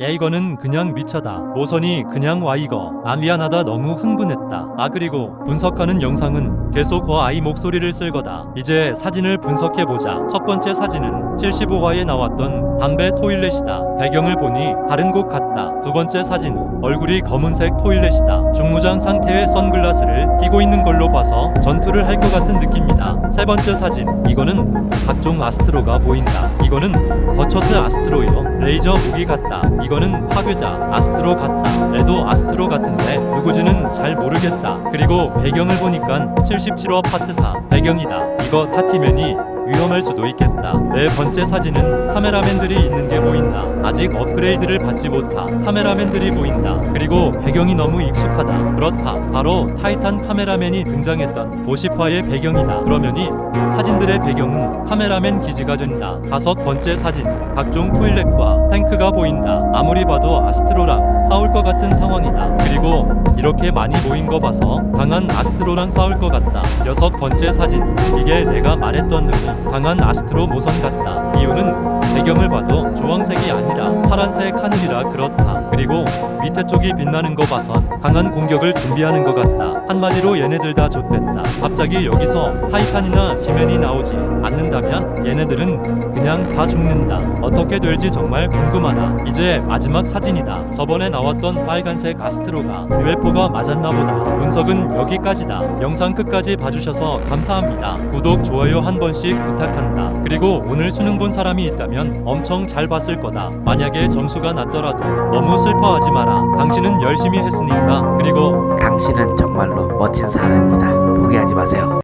야 이거는 그냥 미쳐다. 모선이 그냥 와 이거. 아 미안하다. 너무 흥분했다. 아 그리고 분석하는 영상은 계속 그 아이 목소리를 쓸 거다. 이제 사진을 분석해보자. 첫 번째 사진은 75화에 나왔던 담배 토일렛이다. 배경을 보니 다른 곳 같다. 두 번째 사진은 얼굴이 검은색 토일렛이다. 중무장 상태의 선글라스를 끼고 있는 걸로 봐서 전투를 할 것 같은 느낌이다. 세 번째 사진. 이거는 각종 아스트로가 보인다. 이거는 버처스 아스트로요. 레이저 무기 같다. 이거는 파괴자 아스트로 같다. 레도 아스트로 같은데 누구지는 잘 모르겠다. 그리고 배경을 보니까 77화 파트 4 배경이다. 이거 타티맨이 위험할 수도 있겠다. 네 번째 사진은 카메라맨들이 있는 게 보인다. 아직 업그레이드를 받지 못한 카메라맨들이 보인다. 그리고 배경이 너무 익숙하다. 그렇다. 바로 타이탄 카메라맨이 등장했던 50화의 배경이다. 그러면이 사진들의 배경은 카메라맨 기지가 된다. 다섯 번째 사진. 각종 토일렛과 탱크가 보인다. 아무리 봐도 아스트로랑 싸울 것 같은 상황이다. 그리고 이렇게 많이 모인 거 봐서 강한 아스트로랑 싸울 것 같다. 여섯 번째 사진. 이게 내가 말했던 대로 강한 아스트로 모선 같다. 이유는 배경을 봐도 주황색이 아니라 파란색 하늘이라 그렇다. 그리고 밑에 쪽이 빛나는 거 봐선 강한 공격을 준비하는 것 같다. 한마디로 얘네들 다 좆됐다. 갑자기 여기서 타이탄이나 지맨이 나오지 않는다면 얘네들은 그냥 다 죽는다. 어떻게 될지 정말 궁금하다. 이제 마지막 사진이다. 저번에 나왔던 빨간색 아스트로가 UFO가 맞았나 보다. 분석은 여기까지다. 영상 끝까지 봐주셔서 감사합니다. 구독 좋아요 한 번씩 부탁한다 그리고 오늘 수능 본 사람이 있다면 엄청 잘 봤을 거다 만약에 점수가 낮더라도 너무 슬퍼하지 마라 당신은 열심히 했으니까 그리고 당신은 정말로 멋진 사람입니다. 포기하지 마세요.